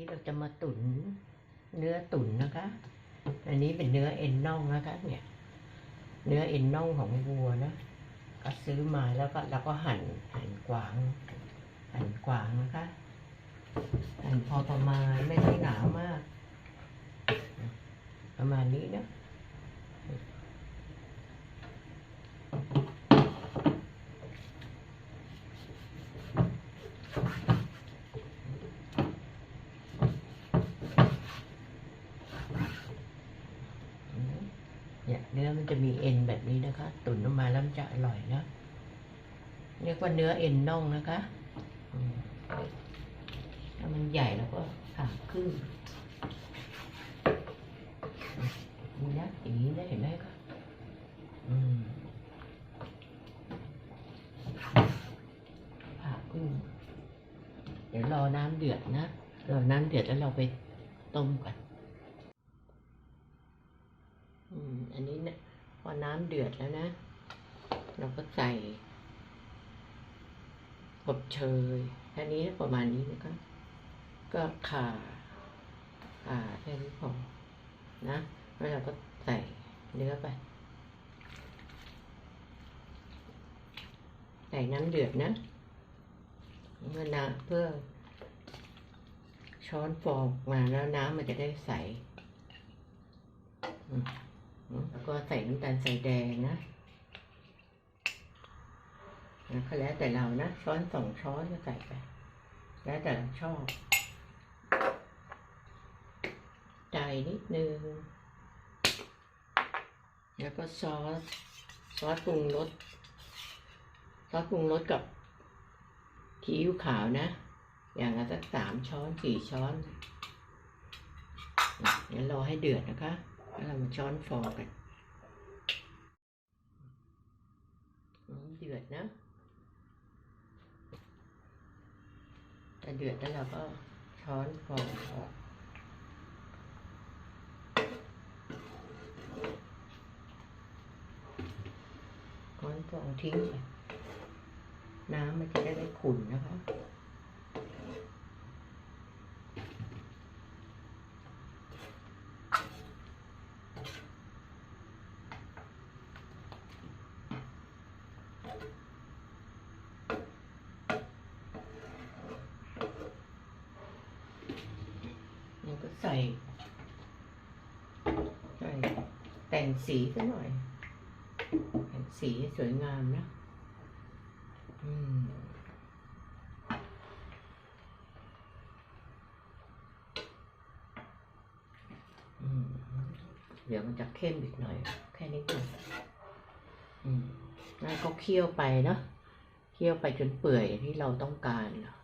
นี้เราจะมาตุนเนื้อตุ๋นนะคะ อันนี้เป็นเนื้อเอ็นน่องนะคะ เนี่ย เนื้อเอ็นน่องของวัวนะก็ซื้อมาแล้วก็เราก็หั่นหั่นกวาง หั่นกวางนะคะ หั่นพอประมาณไม่ได้หนามาก ประมาณนี้นะ เนื้อมันจะมีเอ็นแบบนี้นะคะ ตุ๋นออกมาแล้วมันจะอร่อยนะเรียกว่าเนื้อเอ็นน่องนะคะมถ้ามันใหญ่แล้วก็ผ่าครึ่งนี่นะอย่างนี้นะเห็นไหมคะผ่าครึ่งเดี๋ยวรอน้ำเดือดนะรอน้ำเดือดแล้วเราไปต้มกัน อันนี้เนี่ยพอน้ำเดือดแล้วนะ เราก็ใส่อบเชยแค่นี้ประมาณนี้นะคะก็ข่าข่าแค่นี้พอนะ แล้วเราก็ใส่เนื้อไป ใส่น้ำเดือดนะเมื่อน้ำเพื่อช้อนฟองมาแล้วน้ำมันจะได้ใส แล้วก็ใส่น้ำตาลใส่แดงนะนะก็แล้วแต่เรานะ ช้อนสองช้อนก็ใส่ไป แล้วแต่เราชอบใจนิดนึง แล้วก็ซอส ซอสปรุงรส ซอสปรุงรสกับซีอิ๊วขาวนะ อย่างละสักสามช้อนสี่ช้อนเดี๋ยวรอให้เดือดนะคะ แล้วเรามาช้อนฟองกันอืมเดือดนะแต่เดือดแล้วเราก็ช้อนฟองออกช้อนฟองทิ้งไปน้ำมันจะได้ไม่ขุ่นนะคะ มันก็ ใส่ใส่แต่งสีซะหน่อย แต่งสีให้สวยงามนะอืมเดี๋ยวมันจะเข้มอีกหน่อย แค่นี้ก่อนอืมแล้วก็เคี่ยวไปเนาะ เคี่ยวไปจนเปื่อยที่เราต้องการเนาะ